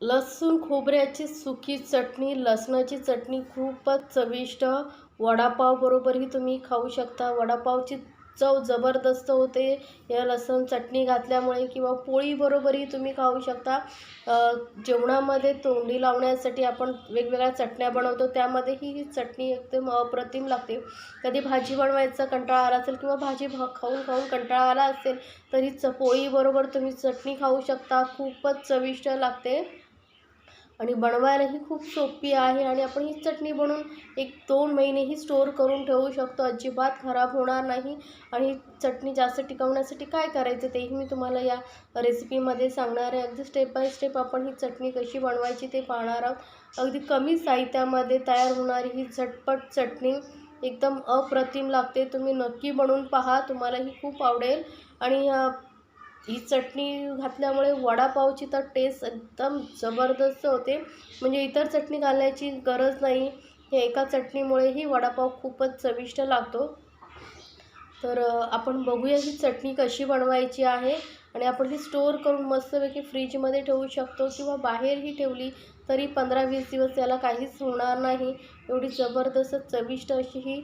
लसूण खोबऱ्याची सुकी चटणी लसणाची चटणी खूपच चविष्ट. वडापावबरोबरही तुम्ही खाऊ शकता. वडापावची चव जबरदस्त होते. या लसूण चटणी घातल्यामुळे किंवा पोळीबरोबरही तुम्ही खाऊ शकता. जेवणामध्ये तोंडी लावण्यासाठी आपण वेगवेगळ्या चटण्या बनवतो. त्यामध्येही ही चटणी एकदम अप्रतिम लागते. कधी भाजी बनवायचा कंटाळा आला असेल किंवा भाजी भा खाऊन खाऊन कंटाळा आला असेल तरी च पोळीबरोबर तुम्ही चटणी खाऊ शकता. खूपच चविष्ट लागते. आणि बनवायलाही खूप सोपी आहे आणि आपण ही चटणी बनवून एक दोन महिनेही स्टोअर करून ठेवू शकतो. अजिबात खराब होणार नाही. आणि चटणी जास्त टिकवण्यासाठी काय करायचं तेही मी तुम्हाला या रेसिपीमध्ये सांगणार आहे. अगदी स्टेप बाय स्टेप आपण ही चटणी कशी बनवायची ते पाहणार आहोत. अगदी कमी साहित्यामध्ये तयार होणारी ही झटपट चटणी एकदम अप्रतिम लागते. तुम्ही नक्की बनवून पहा. तुम्हालाही खूप आवडेल. आणि ही चटणी घातल्यामुळे वडापावची तर टेस्ट एकदम जबरदस्त होते. म्हणजे इतर चटणी घालायची गरज नाही. हे एका चटणीमुळेही वडापाव खूपच चविष्ट लागतो. तर आपण बघूया ही चटणी कशी बनवायची आहे. आणि आपण ही स्टोअर करून मस्तपैकी फ्रीजमध्ये ठेवू शकतो किंवा बाहेरही ठेवली तरी पंधरा वीस दिवस त्याला काहीच होणार नाही. एवढी जबरदस्त चविष्ट अशी ही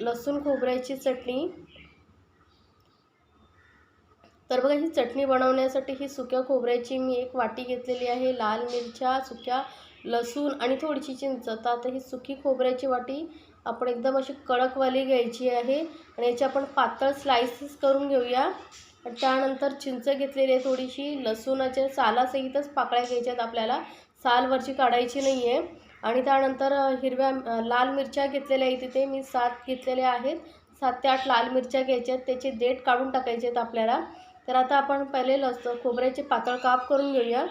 लसूण खोबऱ्याची चटणी. तर बघा ही चटणी बनवण्यासाठी ही सुक्या खोबऱ्याची मी एक वाटी घेतलेली आहे लाल मिरच्या सुक्या लसूण आणि थोडीशी चिंच. तर आता ही सुकी खोबऱ्याची वाटी आपण एकदम अशी कडकवाली घ्यायची आहे आणि याची आपण पातळ स्लाइसेस करून घेऊया. आणि त्यानंतर चिंच घेतलेली आहे थोडीशी लसूणाच्या सालासहितच पाकळ्या घ्यायच्या आहेत आपल्याला. सालवरची काढायची नाही आहे आणि त्यानंतर हिरव्या लाल मिरच्या घेतलेल्या आहेत तिथे मी सात घेतलेल्या आहेत. सात ते आठ लाल मिरच्या घ्यायच्या आहेत त्याचे देठ काढून टाकायचे आहेत आपल्याला. तर आता आपण पहिले लस खोबऱ्याचे पातळ काप करून घेऊया.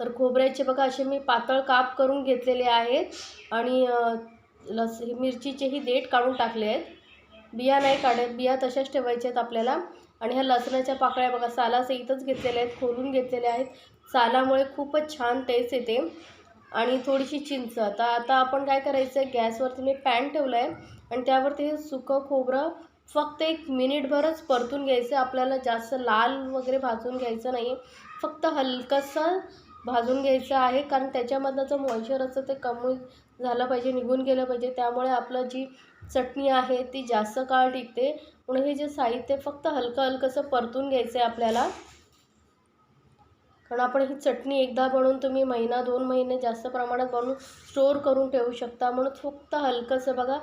तर खोबऱ्याचे बघा असे मी पातळ काप करून घेतलेले आहेत. आणि लस मिरचीचेही देठ काढून टाकले आहेत. बिया नाही काढत. बिया तशाच ठेवायच्या आहेत आपल्याला. आणि ह्या लसणाच्या पाकळ्या बघा सालासहितच घेतलेल्या आहेत खोलून घेतलेल्या आहेत. सालामुळे खूपच छान टेस्ट येते. आणि थोडीशी चिंच. आता आता आपण काय करायचं आहे गॅसवरती मी पॅन ठेवलं आहे आणि त्यावरती हे सुकं खोबरं फक्त एक मिनिटभरच परतून घ्यायचं आपल्याला जास्त लाल वगैरे भाजून घ्यायचं नाही. फक्त हलकंसं भाजून घ्यायचं आहे कारण त्याच्यामधलं जो मॉइश्चर असतं ते कमी झालं पाहिजे निघून गेलं पाहिजे. त्यामुळे आपलं जी चटणी आहे ती जास्त काळ टिकते. म्हणून हे जे साहित्य फक्त हलकं हलकंसं परतून घ्यायचं आहे आपल्याला. कारण आपण ही चटणी एकदा बनवून तुम्ही महिना दोन महिने जास्त प्रमाणात बनवून स्टोअर करून ठेवू शकता. म्हणून फक्त हलकंसं बघा.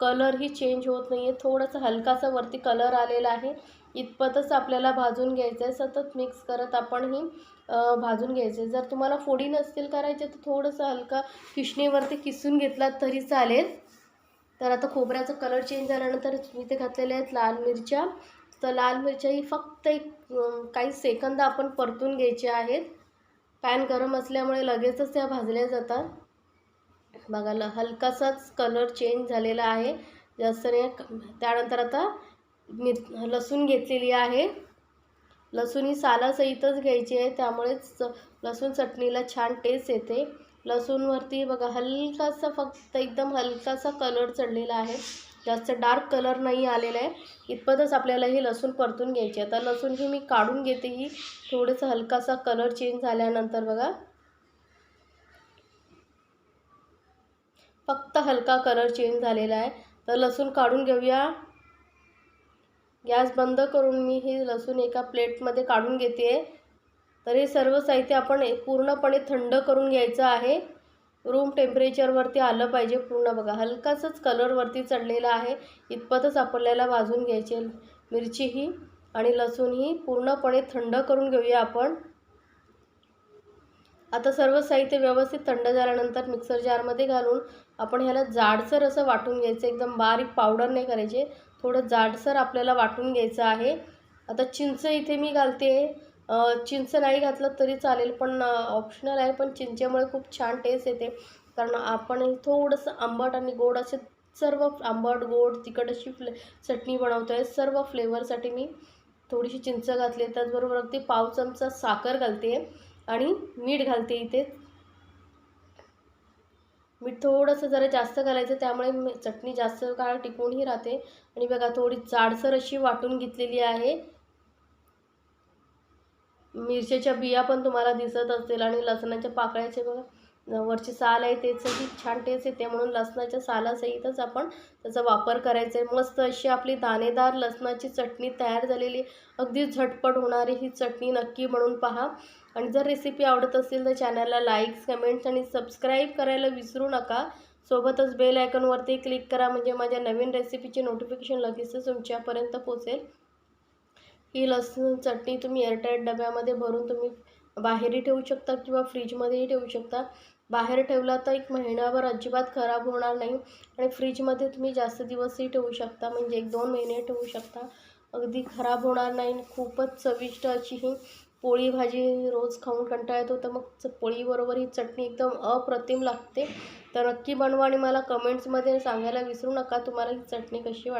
कलरही चेंज होत नाही आहे थोडंसं हलकासा वरती कलर आलेला आहे. इतपतच आपल्याला भाजून घ्यायचं आहे सतत मिक्स करत आपण ही भाजून घ्यायचं जर तुम्हाला फोडी नसतील करायचे तर थोडंसं हलका किशणीवरती किसून घेतलात तरी चालेल. तर आता खोबऱ्याचा कलर चेंज झाल्यानंतर इथे घातलेले आहेत लाल मिरच्या. तर लाल मिरच्या ही फक्त एक काही सेकंद आपण परतून घ्यायच्या आहेत. पॅन गरम असल्यामुळे लगेचच त्या भाजल्या जातात. बघा हलकासाच कलर चेंज झालेला आहे. जास्त नाही त्यानंतर आता मिर लसूण घेतलेली आहे. लसूण ही सालासहितच घ्यायची आहे त्यामुळेच लसूण चटणीला छान टेस्ट येते. लसूणवरती बघा हलकासा फक्त एकदम हलकासा कलर चढलेला आहे. जास्त डार्क कलर नाही आलेला आहे. इतपतच आपल्याला ही लसूण परतून घ्यायची आता लसूण ही मी काढून घेते ही. थोडंसं हलकासा कलर चेंज झाल्यानंतर बघा. फक्त हलका कलर चेंज झालेला आहे. तर लसूण काढून घेऊया. गॅस बंद करून मी हे लसूण एका प्लेटमध्ये काढून घेते. तर हे सर्व साहित्य आपण पूर्णपणे थंड करून घ्यायचं आहे. रूम टेम्परेचरवरती आलं पाहिजे पूर्ण. बघा हलकासच कलरवरती चढलेला आहे. इतपतच आपल्याला भाजून घ्यायचे मिरचीही आणि लसूणही पूर्णपणे थंड करून घेऊया आपण. आता सर्व साहित्य व्यवस्थित थंड झाल्यानंतर मिक्सर जारमध्ये घालून आपण ह्याला जाडसर असं वाटून घ्यायचं. एकदम बारीक पावडर नाही करायचे. थोडं जाडसर आपल्याला वाटून घ्यायचं आहे. आता चिंच इथे मी घालते. चिंच नाही घातलं तरी चालेल पण ऑप्शनल आहे पण चिंचेमुळे खूप छान टेस्ट येते. कारण आपण थोडंसं आंबट आणि गोड असे सर्व आंबट गोड तिखट अशी फ्ले चटणी बनवतो आहे सर्व फ्लेवरसाठी मी थोडीशी चिंच घातली. त्याचबरोबर अगदी पाव चमचा साखर घालते. आणि मीठ घालते इथे. मीठ थोडंसं जरा जास्त घालायचं त्यामुळे चटणी जास्त काळ टिकूनही राहते. आणि बघा थोडी जाडसर अशी वाटून घेतलेली आहे. मिरच्याच्या बिया पण तुम्हाला दिसत असतील आणि लसणाच्या पाकळ्याचे बघा. वरची साल आहे त्याचंही छान टेस्ट येते. म्हणून लसणाच्या सालासहितच आपण त्याचा वापर करायचा आहे. मस्त अशी आपली दाणेदार लसणाची चटणी तयार झालेली आहे. अगदी झटपट होणारी ही चटणी नक्की म्हणून पहा. आणि जर रेसिपी आवडत असेल तर चॅनलला लाईक्स कमेंट्स आणि सबस्क्राईब करायला विसरू नका. सोबतच बेल आयकॉनवरती क्लिक करा म्हणजे माझ्या नवीन रेसिपीचे नोटिफिकेशन लगेचच तुमच्यापर्यंत पोचेल ही लसूण चटणी तुम्ही एअरटाईट डब्यामध्ये भरून तुम्ही बाहेरही ठेवू शकता किंवा फ्रीजमध्येही ठेवू शकता. बाहेर ठेवला तर एक महिनाभर अजिबात खराब होणार नाही. आणि फ्रीजमध्ये तुम्ही जास्त दिवसही ठेवू शकता म्हणजे एक दोन महिने ठेवू शकता. अगदी खराब होणार नाही खूपच चविष्ट अशी ही पोळी भाजी रोज खाऊन कंटाळा येतो. तर मग च- पोळीबरोबर ही चटणी एकदम अप्रतिम लागते. तर नक्की बनवा आणि मला कमेंट्समध्ये सांगायला विसरू नका. तुम्हाला ही चटणी कशी वाट